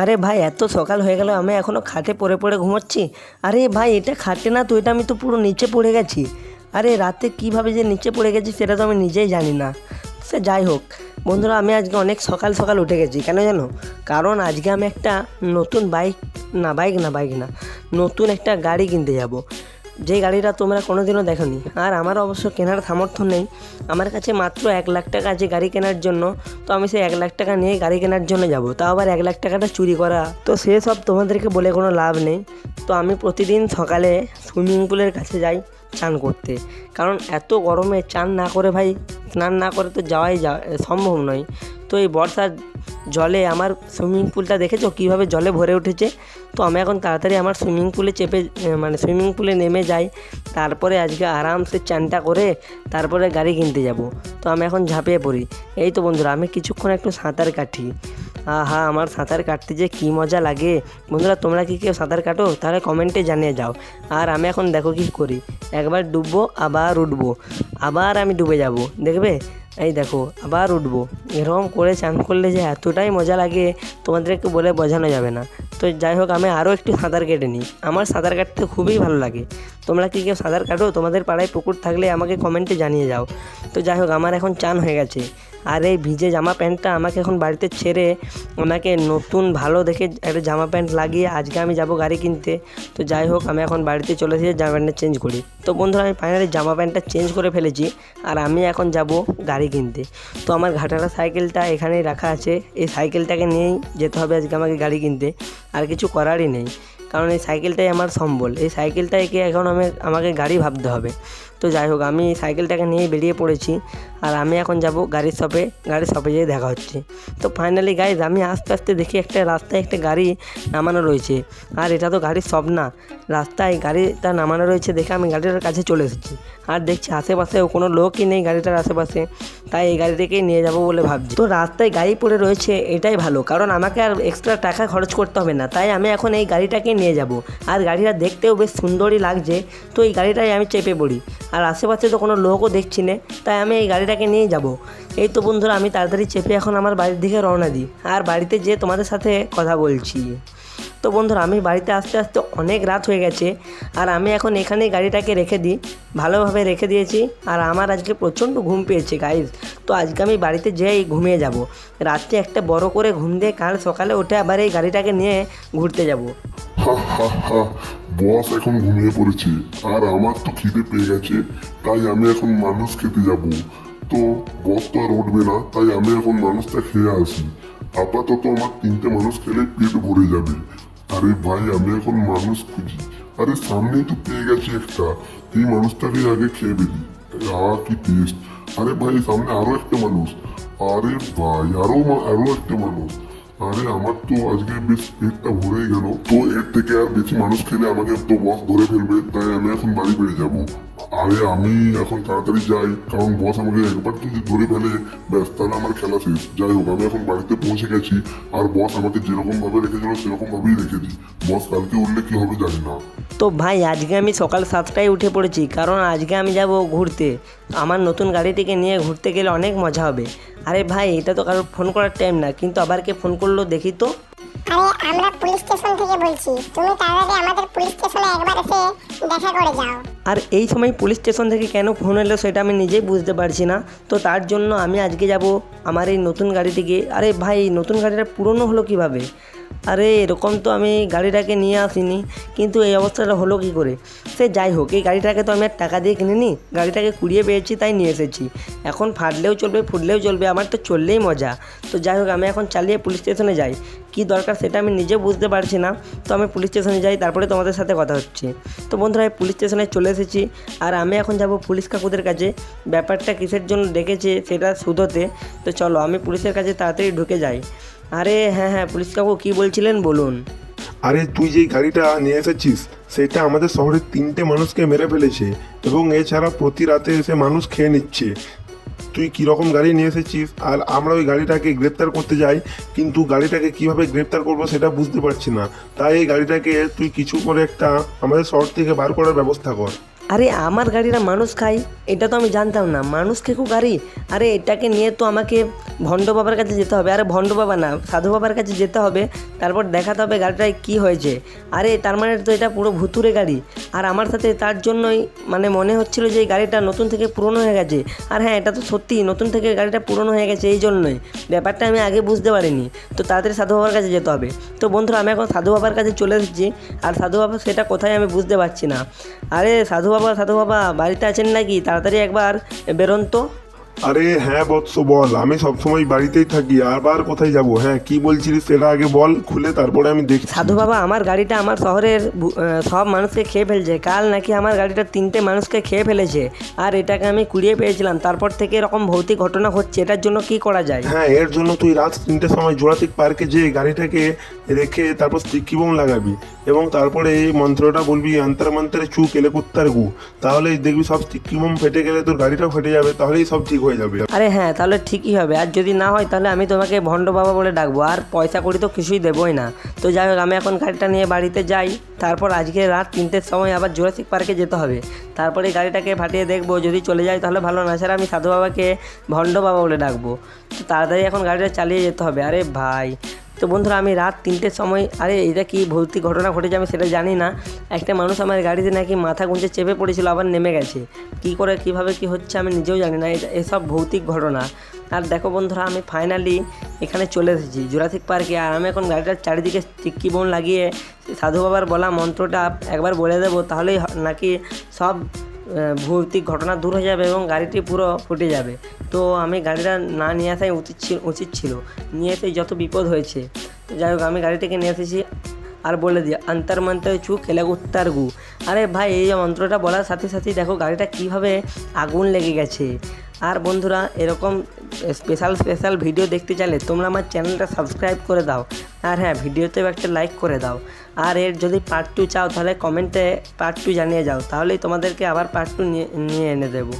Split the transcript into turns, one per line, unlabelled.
আরে ভাই, এত সকাল হয়ে গেল, আমি এখনও খাটে পড়ে পড়ে ঘুমোচ্ছি। আরে ভাই, এটা খাটে না, তো এটা আমি তো পুরো নিচে পড়ে গেছি। আরে রাতে কীভাবে যে নিচে পড়ে গেছি, সেটা তো আমি নিজেই জানি না। সে যাই হোক, বন্ধুরা, আমি আজকে অনেক সকাল সকাল উঠে গেছি, কেন জানো? কারণ আজকে আমি একটা নতুন বাইক, না বাইক না বাইক না, নতুন একটা গাড়ি কিনতে যাব। যে গাড়িটা তোমরা কোনোদিনও দেখোনি। আর আমার অবশ্য কেনার সামর্থ্য নেই। আমার কাছে মাত্র এক লাখ টাকা আছে গাড়ি কেনার জন্য। তো আমি সেই এক লাখ টাকা নিয়ে গাড়ি কেনার জন্য যাব। তাও আবার এক লাখ টাকাটা চুরি করা। তো সেসব তোমাদেরকে বলে কোনো লাভ নেই। তো আমি প্রতিদিন সকালে সুইমিং পুলের কাছে যাই চান করতে। কারণ এত গরমে চান না করে ভাই, স্নান না করে তো যাওয়াই যা সম্ভব নয়। তো এই বর্ষার জলে আমার সুইমিং পুলটা দেখেছ? কীভাবে জলে ভরে উঠেছে? তো আমি এখন তাড়াতাড়ি আমার সুইমিং পুলে চেপে মানে সুইমিং পুলে নেমে যাই। তারপরে আজকে আরামসে চানটা করে তারপরে গাড়ি কিনতে যাব। তো আমি এখন ঝাঁপিয়ে পড়ি। এই তো বন্ধুরা, আমি কিছুক্ষণ একটু সাঁতার কাটি। আহা, আমার সাঁতার কাটতে যে কী মজা লাগে। বন্ধুরা, তোমরা কি কেউ সাঁতার কাটো? তাহলে কমেন্টে জানিয়ে যাও। আর আমি এখন দেখো কী করি। একবার ডুববো, আবার উঠবো। আবার আমি ডুবে যাব। দেখবে? এই দেখো, আবার উঠবো। এরকম করে চান করলে যে এতটাই মজা লাগে, তোমাদেরকে বলে বোঝানো যাবে না। তো যাই হোক, আমি আরও একটু সাঁতার কেটে নিই। আমার সাঁতার কাটতে খুবই ভালো লাগে। তোমরা কি কেউ সাঁতার কাটো? তোমাদের পাড়ায় পুকুর থাকলে আমাকে কমেন্টে জানিয়ে যাও। তো যাই হোক, আমার এখন চান হয়ে গেছে। আর এই ভিজে জামা প্যান্টটা আমাকে এখন বাড়িতে ছেড়ে আমাকে নতুন ভালো দেখে একটা জামা প্যান্ট লাগিয়ে আজকে আমি যাব গাড়ি কিনতে। তো যাই হোক, আমি এখন বাড়িতে চলে এসে জামা প্যান্টটা চেঞ্জ করি। তো বন্ধুরা, আমি ফাইনালি জামা প্যান্টটা চেঞ্জ করে ফেলেছি আর আমি এখন যাব গাড়ি কিনতে। তো আমার ঘাটারা সাইকেলটা এখানেই রাখা আছে। এই সাইকেলটাকে নিয়েই যেতে হবে আজকে আমাকে গাড়ি কিনতে। আর কিছু করারই নেই। কারণ এই সাইকেলটাই আমার সম্বল। এই সাইকেলটাকে এখন আমি, আমাকে গাড়ি ভাবতে হবে। তো যাই হোক, আমি সাইকেলটাকে নিয়ে বেরিয়ে পড়েছি আর আমি এখন যাব গাড়ির শপে গাড়ির শপে যেয়ে দেখা হচ্ছে। তো ফাইনালি গাইজ আমি আস্তে আস্তে দেখি একটা রাস্তায় একটা গাড়ি নামানো রয়েছে। আর এটা তো গাড়ির শপ না, রাস্তায় গাড়িটা নামানো রয়েছে দেখে আমি গাড়িটার কাছে চলে এসেছি। আর দেখছি আশেপাশেও কোনো লোকই নেই গাড়িটার আশেপাশে, তাই এই গাড়িটাকেই নিয়ে যাব বলে ভাবছি। তো রাস্তায় গাড়ি পড়ে রয়েছে, এটাই ভালো, কারণ আমাকে আর এক্সট্রা টাকা খরচ করতে হবে না, তাই আমি এখন এই গাড়িটাকে নিয়ে যাব। আর গাড়িটা দেখতেও বেশ সুন্দরই লাগছে, তো এই গাড়িটাই আমি চেপে পড়ি। আর আশেপাশে তো কোনো লোকও দেখছি না, তাই আমি এই গাড়িটাকে নিয়ে যাব। এই তো বন্ধুরা, আমি তাড়াতাড়ি চেপে এখন আমার বাড়ির দিকে রওনা দিই। আর বাড়িতে যেয়ে তোমাদের সাথে কথা বলছি। তো বন্ধুরা, আমি বাড়িতে আসতে আসতে অনেক রাত হয়ে গেছে, আর আমি এখন এখানে গাড়িটাকে রেখে দিই। ভালোভাবে রেখে দিয়েছি, আর আমার আজকে প্রচণ্ড ঘুম পেয়েছে গাইজ তো আজকে আমি বাড়িতে যেয়ে ঘুমিয়ে যাব। রাত্রে একটা বড় করে ঘুম দিয়ে কাল সকালে উঠে আবার এই গাড়িটাকে নিয়ে ঘুরতে যাব।
বস এখন ঘুমিয়ে পড়েছে। আর আমার তো খিদে পেয়ে গেছে, তাই আমি এখন মানুষ খেতে যাব। তো বস তো আর উঠবে না, তাই আমি এখন মানুষটা খেয়ে আসি। আপাতত আমার তিনটে মানুষ খেলে পেট ভরে যাবে। আরে ভাই, আমি এখন মানুষ খুঁজি। আরে সামনেই তো পেয়ে গেছি একটা। এই মানুষটাকে আগে খেয়ে বেরি আ, কি টেস্ট আরে ভাই, সামনে আরও একটা মানুষ। আরে ভাই, আরও আরও একটা মানুষ। আরে, আমার তো আজকে বেশ পেটটা ভরে গেল। তো এর থেকে আর বেশি মানুষ খেলে আমাকে তো বস ধরে ফেলবে, তাই আমি এখন বাড়ি বেড়ে যাব। আরে, আমি এখন তাড়াতাড়ি যাই, কারণ বস আমাকে একবার যদি ধরে ফেলে, ব্যাস, তাহলে আমার খেলা শেষ। যাই হোক, আমি এখন বাড়িতে পৌঁছে গেছি, আর বস আমাকে যেরকম ভাবে রেখেছিল সেরকম ভাবেই রেখেছি। বস কালকে উঠলে কি হবে জানি না।
তো ভাই, আজকে আমি সকাল সাতটায় উঠে পড়েছি, কারণ আজকে আমি যাব ঘুরতে। আমার নতুন গাড়িটিকে নিয়ে ঘুরতে গেলে অনেক মজা হবে। আরে ভাই এটা তো কারোর ফোন করার টাইম না কিন্তু আবার কে ফোন করল দেখি তো।
আরে আমরা পুলিশ স্টেশন থেকে বলছি। তুমি তাড়াতাড়ি আমাদের পুলিশ স্টেশনে একবার এসে দেখা করে যাও।
আর এই সময় পুলিশ স্টেশন থেকে কেন ফোন এলো সেটা আমি নিজেই বুঝতে পারছি না। তো তার জন্য আমি আজকে যাব আমার এই নতুন গাড়িটিকে আরে ভাই নতুন গাড়িটা পুরনো হলো কীভাবে? আরে, এরকম তো আমি গাড়িটাকে নিয়ে আসিনি। কিন্তু এই অবস্থাটা হলো কি করে? সে যাই হোক, এই গাড়িটাকে তো আমি আর টাকা দিয়ে কিনিনি, গাড়িটাকে কুড়িয়ে পেয়েছি, তাই নিয়ে এসেছি। এখন ফাটলেও চলবে, ফুটলেও চলবে, আমার তো চললেই মজা। তো যাই হোক, আমি এখন চালিয়ে পুলিশ স্টেশনে যাই। কি দরকার সেটা আমি নিজে বুঝতে পারছি না। তো আমি পুলিশ স্টেশনে যাই, তারপরে তোমাদের সাথে কথা হচ্ছে। তো বন্ধুরা, আমি পুলিশ স্টেশনে চলে এসেছি, আর আমি এখন যাব পুলিশ কাকুদের কাছে। ব্যাপারটা কিসের জন্য ডেকেছে, সেটা শুধোতে। তো চলো, আমি পুলিশের কাছে তাড়াতাড়ি ঢুকে যাই। আরে হ্যাঁ হ্যাঁ পুলিশ কাকু কী বলছিলেন বলুন।
আরে তুই যেই গাড়িটা নিয়ে এসেছিস, সেটা আমাদের শহরের তিনটে মানুষকে মেরে ফেলেছে এবং এছাড়া প্রতি রাতে এসে মানুষ খেয়ে নিচ্ছে। তুই কীরকম গাড়ি নিয়ে এসেছিস আর আমরা ওই গাড়িটাকে গ্রেপ্তার করতে যাই, কিন্তু গাড়িটাকে কীভাবে গ্রেপ্তার করব সেটা বুঝতে পারছি না। তাই এই গাড়িটাকে তুই কিছু করে একটা আমাদের শহর থেকে বার করার ব্যবস্থা কর।
আরে আমার গাড়িটা মানুষ খায়, এটা তো আমি জানতাম না। মানুষ খেকু গাড়ি? আরে এটাকে নিয়ে তো আমাকে ভণ্ড বাবার কাছে যেতে হবে। আরে ভণ্ড বাবা না, সাধু বাবার কাছে যেতে হবে, তারপর দেখাতে হবে গাড়িটায় কী হয়েছে। আরে তার মানে তো এটা পুরো ভুতুরে গাড়ি। আর আমার সাথে তার জন্যই মানে মনে হচ্ছিল যে এই গাড়িটা নতুন থেকে পুরনো হয়ে গেছে। আর হ্যাঁ এটা তো সত্যি, নতুন থেকে গাড়িটা পুরনো হয়ে গেছে এই জন্যই। ব্যাপারটা আমি আগে বুঝতে পারিনি। তো তাড়াতাড়ি সাধু বাবার কাছে যেতে হবে। তো বন্ধুরা, আমি এখন সাধু বাবার কাছে চলে এসেছি। আর সাধু বাবা সেটা কোথায় আমি বুঝতে পারছি না। আরে সাধু বাবা সাধু বাবা বাড়িতে আছেন নাকি? তাড়াতাড়ি একবার বেরোন তো।
আরে হ্যাঁ বৎস বল। আমি সবসময় বাড়িতেই থাকি। আবার কোথায় যাব? হ্যাঁ কি বলছিলিস সেটা আগে বল খুলে তারপরে আমি দেখি
সাধু বাবা আমার গাড়িটা আমার শহরের সব মানুষকে খেয়ে ফেলছে। কাল নাকি আমার গাড়িটা তিনটে মানুষকে খেয়ে ফেলেছে। আর এটাকে আমি কুড়িয়ে পেয়েছিলাম। তারপর থেকে এরকম ভৌতিক ঘটনা হচ্ছে। এটার জন্য কি করা যায়?
হ্যাঁ এর জন্য তুই রাত তিনটের সময় জোড়াতিক পার্কে যে গাড়িটাকে রেখে তারপর স্টিকি বোম লাগাবি। এবং তারপরে এই মন্ত্রটা বলবি আন্তর মন্ত্রে চু কেলে কুত্তার গু। তাহলেই দেখবি সব স্টিকি বোম ফেটে গেলে তোর গাড়িটাও ফেটে যাবে। তাহলেই সব ঠিক হয়ে যাবে।
আরে হ্যাঁ তাহলে ঠিকই হবে। আর যদি না হয়, তাহলে আমি তোমাকে ভণ্ড বাবা বলে ডাকবো। আর পয়সা করি তো কিছুই দেবোই না। তো যাই হোক, আমি এখন গাড়িটা নিয়ে বাড়িতে যাই। তারপর আজকে রাত তিনটের সময় আবার জোরাসিক পার্কে যেতে হবে। তারপরে গাড়িটাকে ফাটিয়ে দেখব। যদি চলে যায় তাহলে ভালো। না ছাড়া আমি সাধু বাবাকে ভণ্ড বাবা বলে ডাকবো। তো তাড়াতাড়ি এখন গাড়িটা চালিয়ে যেতে হবে। আরে ভাই তো বন্ধুরা, আমি রাত তিনটের সময়, আরে এটা কি ভৌতিক ঘটনা ঘটেছে আমি সেটা জানি না। একটা মানুষ আমার গাড়িতে নাকি মাথা গুঁজে চেপে পড়েছিল, আবার নেমে গেছে। কি করে, কীভাবে, কি হচ্ছে আমি নিজেও জানি না, এটা এসব ভৌতিক ঘটনা। আর দেখো বন্ধুরা, আমি ফাইনালি এখানে চলে এসেছি জুরাসিক পার্কে আর আমি এখন গাড়িটার চারিদিকে চিক্কি বোন লাগিয়ে, সাধু বাবার বলা মন্ত্রটা একবার বলে দেবো, তাহলেই নাকি সব ভৌতিক ঘটনা দূর হয়ে যাবে এবং গাড়িটি পুরো ফুটে যাবে। তো আমি গাড়িটা না নিয়ে আসাই উচিত ছিল উচিত ছিল। নিয়ে এসে যত বিপদ হয়েছে। তো যাই হোক, আমি গাড়িটাকে নিয়ে এসেছি আর বলে দিই অন্তর মন্ত্রে চু খেলে উত্তার গু। আরে ভাই, এই মন্ত্রটা বলার সাথে সাথেই দেখো গাড়িটা কীভাবে আগুন লেগে গেছে। আর বন্ধুরা, এরকম স্পেশাল স্পেশাল ভিডিও দেখতে চাইলে তোমরা আমার চ্যানেলটা সাবস্ক্রাইব করে দাও। আর হ্যাঁ ভিডিওতেও একটা লাইক করে দাও। আর এর যদি পার্ট টু চাও, তাহলে কমেন্টে পার্ট টু জানিয়ে যাও, তাহলেই তোমাদেরকে আবার পার্ট টু নিয়ে নিয়ে এনে দেবো।